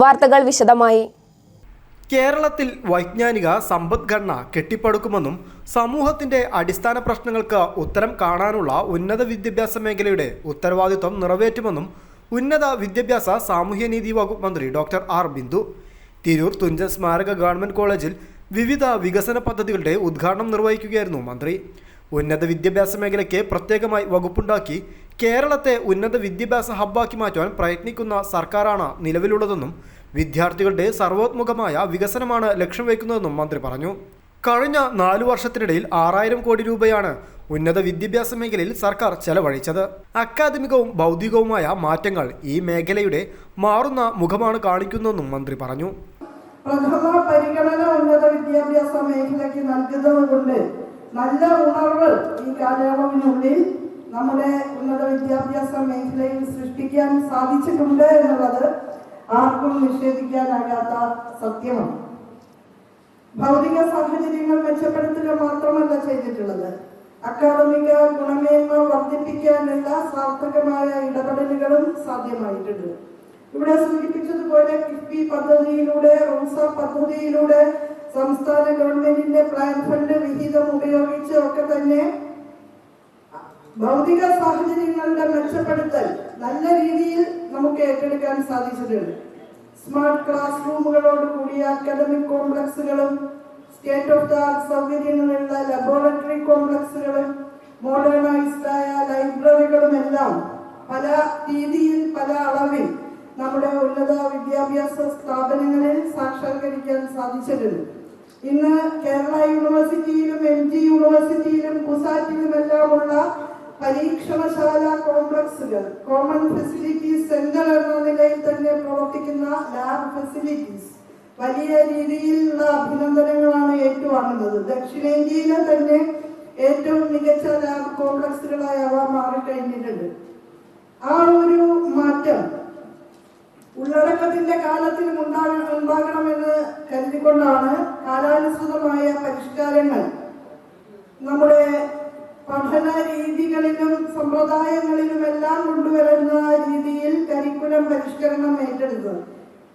വാർത്തകൾ വിശദമായി. കേരളത്തിൽ വൈജ്ഞാനിക സമ്പദ്ഘടന കെട്ടിപ്പടുക്കുമെന്നും സമൂഹത്തിന്റെ അടിസ്ഥാന പ്രശ്നങ്ങൾക്ക് ഉത്തരം കാണാനുള്ള ഉന്നത വിദ്യാഭ്യാസ മേഖലയുടെ ഉത്തരവാദിത്വം നിറവേറ്റുമെന്നും ഉന്നത വിദ്യാഭ്യാസ സാമൂഹ്യനീതി വകുപ്പ് മന്ത്രി ഡോക്ടർ ആർ ബിന്ദു. തിരൂർ തുഞ്ചൻ സ്മാരക ഗവൺമെന്റ് കോളേജിൽ വിവിധ വികസന പദ്ധതികളുടെ ഉദ്ഘാടനം നിർവഹിക്കുകയായിരുന്നു മന്ത്രി. ഉന്നത വിദ്യാഭ്യാസ മേഖലയ്ക്ക് പ്രത്യേകമായി വകുപ്പുണ്ടാക്കി കേരളത്തെ ഉന്നത വിദ്യാഭ്യാസ ഹബ്ബാക്കി മാറ്റുവാൻ പ്രയത്നിക്കുന്ന സർക്കാരാണ് നിലവിലുള്ളതെന്നും വിദ്യാർത്ഥികളുടെ സർവോത്മുഖമായ വികസനമാണ് ലക്ഷ്യം വയ്ക്കുന്നതെന്നും മന്ത്രി പറഞ്ഞു. കഴിഞ്ഞ നാലു വർഷത്തിനിടയിൽ ആറായിരം കോടി രൂപയാണ് ഉന്നത വിദ്യാഭ്യാസ മേഖലയിൽ സർക്കാർ ചെലവഴിച്ചത്. അക്കാദമികവും ഭൗതികവുമായ മാറ്റങ്ങൾ ഈ മേഖലയുടെ മാറുന്ന മുഖമാണ് കാണിക്കുന്നതെന്നും മന്ത്രി പറഞ്ഞു. പ്രഥമ പരിഗണന ഉന്നത വിദ്യാഭ്യാസ മേഖലയ്ക്ക് നൽകുന്നത് കൊണ്ട് നല്ല ഉണർവ് ഈ കാലയളവിനുള്ളിൽ നമ്മുടെ ഉന്നത വിദ്യാഭ്യാസ മേഖലയിൽ സൃഷ്ടിക്കാൻ സാധിച്ചിട്ടുണ്ട് എന്നുള്ളത് ആർക്കും നിഷേധിക്കാനാകാത്ത സത്യമാണ്. ഭൗതിക സാഹചര്യങ്ങൾ മെച്ചപ്പെടുത്തുക മാത്രമല്ല ചെയ്തിട്ടുള്ളത്. അക്കാദമിക ഗുണമേന്മ വർദ്ധിപ്പിക്കാനുള്ള സാർത്ഥകമായ ഇടപെടലുകളും സാധ്യമായിട്ടുണ്ട്. ഇവിടെ സൂചിപ്പിച്ചതുപോലെ കിഫ്ബി പദ്ധതിയിലൂടെ റോസ പദ്ധതിയിലൂടെ സംസ്ഥാന ഗവൺമെന്റിന്റെ പ്ലാൻ ഫണ്ട് വിഹിതം ഉപയോഗിച്ച് ഒക്കെ തന്നെ ഭൗതിക സാഹചര്യങ്ങളുടെ മെച്ചപ്പെടുത്തൽ നല്ല രീതിയിൽ നമുക്ക് ഏറ്റെടുക്കാൻ സാധിച്ചിട്ടുണ്ട്. സ്മാർട്ട് ക്ലാസ് റൂമുകളോട് കൂടിയ അക്കാദമിക് കോംപ്ലക്സുകളും സ്റ്റേറ്റ് ഓഫ് ദ ആർട്ട് സൗകര്യങ്ങളുള്ള ലബോറട്ടറി കോംപ്ലക്സുകളും മോഡേണൈസ്ഡ് ആയ ലൈബ്രറികളും എല്ലാം പല രീതിയിൽ പല അളവിൽ നമ്മുടെ ഉന്നത വിദ്യാഭ്യാസ സ്ഥാപനങ്ങളിൽ സാക്ഷാത്കരിക്കാൻ സാധിച്ചിട്ടുണ്ട്. ഇന്ന് കേരള യൂണിവേഴ്സിറ്റിയിലും എം ജി യൂണിവേഴ്സിറ്റിയിലും ഉള്ള പരീക്ഷണശാല കോംപ്ലക്സുകൾ. കോമൺ ഫെസിലിറ്റീസ് സെന്റർ എന്ന നിലയിൽ തന്നെ പ്രവർത്തിക്കുന്ന ലാബ് ഫെസിലിറ്റീസ് വലിയ രീതിയിലുള്ള അഭിനന്ദനങ്ങളാണ് ഏറ്റുവാങ്ങുന്നത്. ദക്ഷിണേന്ത്യയിലെ തന്നെ ഏറ്റവും മികച്ച ലാബ് കോംപ്ലക്സുകളായി അവ മാറിക്കഴിഞ്ഞിട്ടുണ്ട്. ആ ഒരു മാറ്റം ഉള്ളടക്കത്തിന്റെ കാലത്തിലും ഉണ്ടാക ഉണ്ടാകണമെന്ന് കരുതിക്കൊണ്ടാണ് എല്ലാം കൊണ്ടുവരുന്ന രീതിയിൽ കരിക്കുലം പരിഷ്കരണം ഏറ്റെടുത്തത്.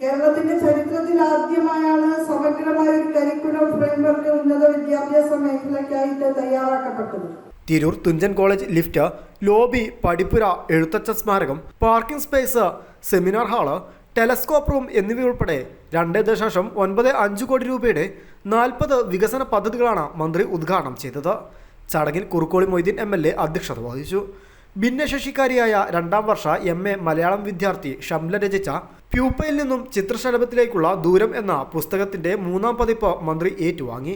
കേരളത്തിന്റെ ചരിത്രത്തിൽ ആദ്യമായാണ് സമഗ്രമായ ഒരു കരിക്കുലം ഫ്രെയിംവർക്ക് ഉന്നത വിദ്യാഭ്യാസ മേഖലയ്ക്കായിട്ട് തയ്യാറാക്കപ്പെട്ടത്. Tirur Thunchan college lift lobby പടിപ്പുര എഴുത്തച്ഛ സ്മാരകം parking space seminar hall telescope room എന്നിവയുൾപ്പെടെ രണ്ട് ദശാംശം ഒൻപത് അഞ്ച് കോടി രൂപയുടെ നാൽപ്പത് വികസന പദ്ധതികളാണ് മന്ത്രി ഉദ്ഘാടനം ചെയ്തത്. ചടങ്ങിൽ Kurukkoli Moideen M L A അധ്യക്ഷത വഹിച്ചു. ഭിന്നശേഷിക്കാരിയായ രണ്ടാം വർഷ എം എ മലയാളം വിദ്യാർത്ഥി ഷംല രചിച്ച പ്യൂപ്പയിൽ നിന്നും ചിത്രശലഭത്തിലേക്കുള്ള ദൂരം എന്ന പുസ്തകത്തിന്റെ മൂന്നാം പതിപ്പ് മന്ത്രി ഏറ്റുവാങ്ങി.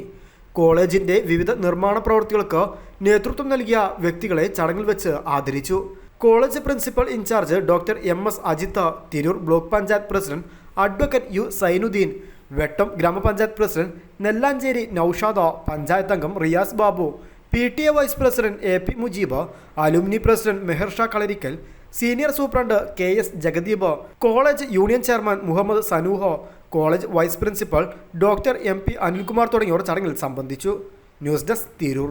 കോളേജിന്റെ വിവിധ നിർമ്മാണ പ്രവൃത്തികൾക്ക് നേതൃത്വം നൽകിയ വ്യക്തികളെ ചടങ്ങിൽ വെച്ച് ആദരിച്ചു. College principal incharge doctor M S Ajith Tirur block panchayat president advocate U Sainudheen Vettam ഗ്രാമപഞ്ചായത്ത് പ്രസിഡന്റ് നെല്ലാഞ്ചേരി നൌഷാദ പഞ്ചായത്ത് അംഗം Riyas Babu P T A vice president A P Mujeeb alumni president Meharsha Kalarikkal senior superintendent K S Jagadeep college union chairman Muhammad Sanooha college vice principal doctor M P Anilkumar തുടങ്ങിയവർ ചടങ്ങിൽ സംബന്ധിച്ചു. News desk Tirur.